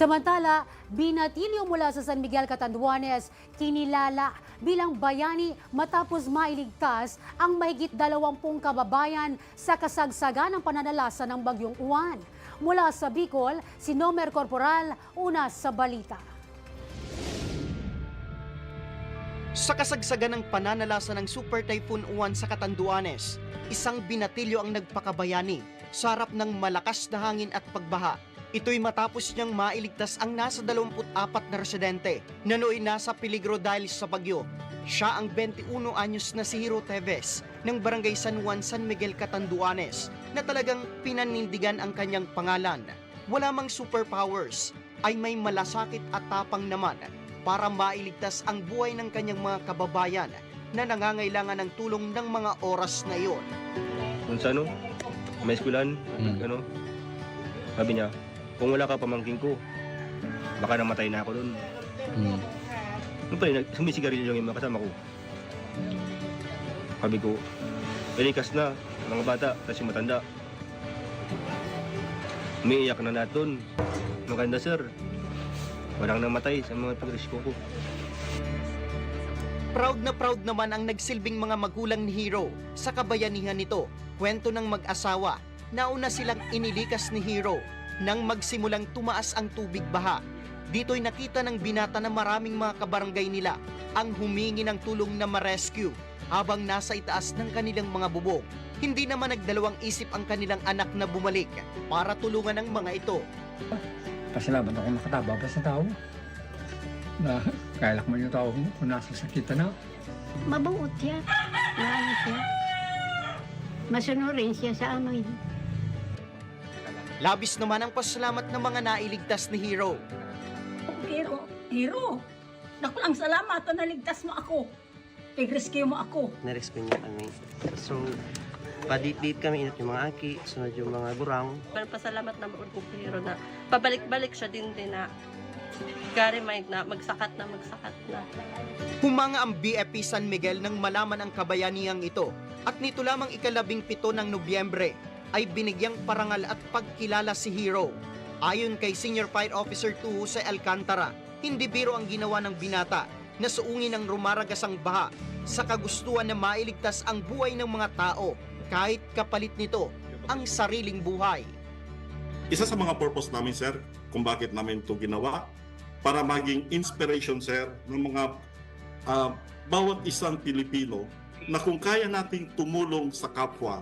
Samantala, binatilyo mula sa San Miguel Catanduanes, kinilala bilang bayani matapos mailigtas ang mahigit dalawampung kababayan sa kasagsagan ng pananalasa ng Bagyong Uwan. Mula sa Bicol, si Nomer Corporal, una sa balita. Sa kasagsagan ng pananalasa ng Super Typhoon Uwan sa Catanduanes, isang binatilyo ang nagpakabayani sa harap ng malakas na hangin at pagbaha. Ito'y matapos niyang mailigtas ang nasa 24 na residente na nooy nasa peligro dahil sa bagyo. Siya ang 21 anyos na si Hiro Teves ng Barangay San Juan, San Miguel, Catanduanes na talagang pinanindigan ang kanyang pangalan. Wala mang superpowers, ay may malasakit at tapang naman para mailigtas ang buhay ng kanyang mga kababayan na nangangailangan ng tulong ng mga oras na iyon. Kung sa ano, may eskulan, Mm. ano, sabi niya, kung wala ka pamangking ko, baka namatay na ako doon. Mm. Ano pa rin, sumisigarilyo yung mga kasama ko. Sabi ko, pinikas na, mga bata, kasi matanda. Umiiyak na lahat doon. Maganda sir, walang namatay sa mga pagrisko ko. Proud na proud naman ang nagsilbing mga magulang ni Hero sa kabayanihan nito. Kwento ng mag-asawa, nauna silang inilikas ni Hero nang magsimulang tumaas ang tubig baha. Dito'y nakita ng binata na maraming mga kabarangay nila ang humingi ng tulong na ma-rescue habang nasa itaas ng kanilang mga bubong. Hindi naman nagdalawang isip ang kanilang anak na bumalik para tulungan ang mga ito. Pasalamat ako nakatabang pa sa tao. Na kaya man yung tao mo kung nasa sakita na. Mabuot siya. Maano siya. Masunurin siya sa amin. Labis naman ang pasalamat ng mga nailigtas ni Hero. Hero, hero. Naku lang salamat na naligtas mo ako. Pag-rescue mo ako. na-rescue niya kami. So, padit-dit kami inat yung mga aki, sunod yung mga gurang. Parang pasalamat na maud ko pero na pabalik-balik siya din din na gari may na magsakat na magsakat na. Humanga ang BFP San Miguel nang malaman ang kabayanihang ito at nito lamang ikalabing pito ng Nobyembre ay binigyang parangal at pagkilala si Hero. Ayon kay Senior Fire Officer 2 sa Alcantara, hindi biro ang ginawa ng binata na suungin ng rumaragasang baha sa kagustuhan na mailigtas ang buhay ng mga tao kahit kapalit nito ang sariling buhay. Isa sa mga purpose namin, sir, kung bakit namin ito ginawa, para maging inspiration, sir, ng mga ah, bawat isang Pilipino na kung kaya nating tumulong sa kapwa,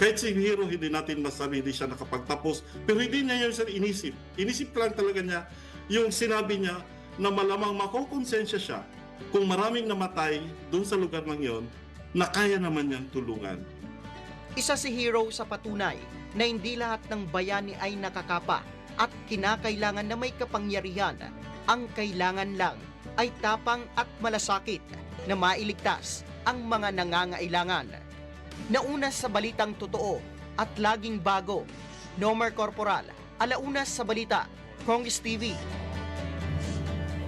kahit si Hero, hindi natin masabi hindi siya nakapagtapos, pero hindi niya yun, sir, inisip. Inisip lang talaga niya yung sinabi niya na malamang makokonsensya siya kung maraming namatay doon sa lugar ng yon na kaya naman niyang tulungan. Isa si Hero sa patunay na hindi lahat ng bayani ay nakakapa at kinakailangan na may kapangyarihan. Ang kailangan lang ay tapang at malasakit na mailigtas ang mga nangangailangan. Nauna sa balitang totoo at laging bago, Nomer Corporal, alauna sa balita, Congress TV,